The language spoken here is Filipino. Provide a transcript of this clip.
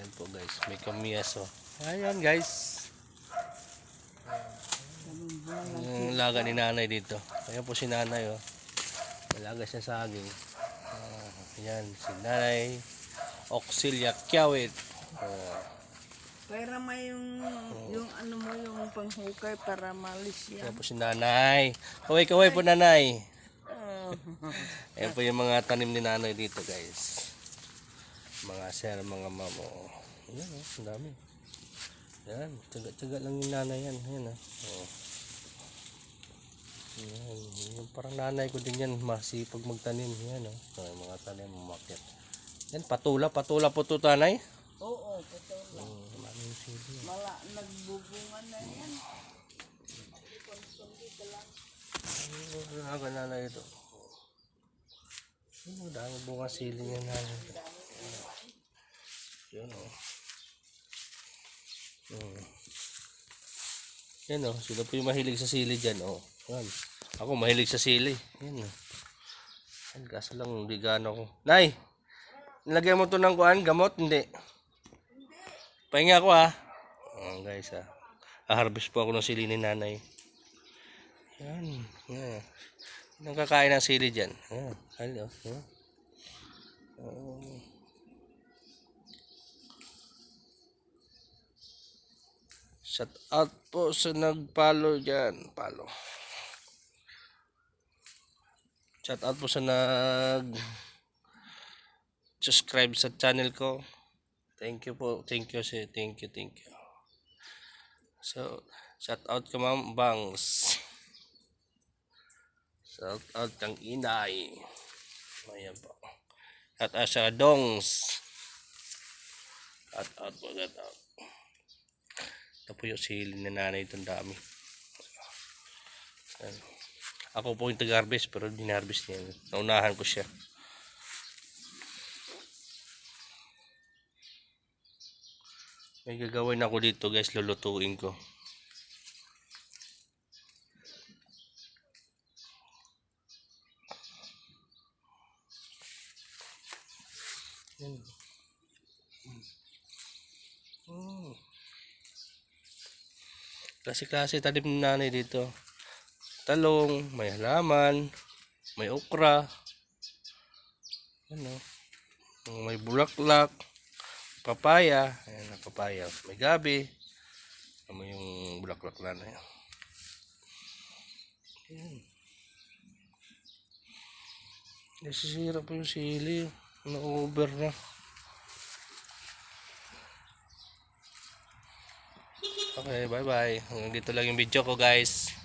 Ayan po guys, may kamias oh. Ayan guys. Yung laga ni nanay dito. Ayan po si nanay oh. Malaga siya sa saging. Ah, ayan, si nanay. Auxilia Kiawit. Oh. Pero may yung, yung ano mo, yung panghukay para malis Ayan yan. po si nanay. Kaway kaway po nanay. Oh. Ayan po yung mga tanim ni nanay dito guys. Mga sir, mga mamo. Ayan oh, ang dami. Ayan, tsaga-tsaga lang yung nanay yan. Ayan oh. oh. Ayan, yung parang nanay ko din yan, masipag magtanim. Ayan oh, Ayan, mga tanim, umakyat. Yan, patula, patula po ito tanay. Oo, lang. Maraming sili. Mala, nagbubungan na yan. Ano ang nanay ito? Dami bunga sili niya nanay. Yan oh. Hmm. Yan oh, sino po yung mahilig sa sili dyan oh. Yan. Ako mahilig sa sili. Yan oh. Yan, kaso lang hindi gaano ko. Nay! Nilagyan mo to ng kuan, gamot? Hindi. Pahinga ako ha. Oh, guys ha. Ah-harvest po ako ng sili ni nanay. Yan. Yan. Yan ang kakain ng sili dyan. Yan. Hello. Yan. Oh. Shout out po sa nagpalo dyan. Palo. Shout out po sa nag subscribe sa channel ko. Thank you po. Thank you si Thank you. Thank you. So, shout out ka ma'am Bangs. Shout out kang inay. Ayan po. At asa dongs. Shout out po. Shout out. Yung sili ni nanay itong dami. Ako po yung taga-harvest pero dinarvest niya. Naunahan ko siya. May gagawin ako dito guys, lulutuin ko. Yan. Oh. Klase-klase tanim ng nanay dito. Talong, may halaman, may okra. Ano? May bulaklak, papaya. Ayan ang papaya. May gabi. Ano yung bulaklak na na yan. Nasisira po yung sili. Na-over na. Okay, bye-bye. Hanggang dito lang yung video ko, guys.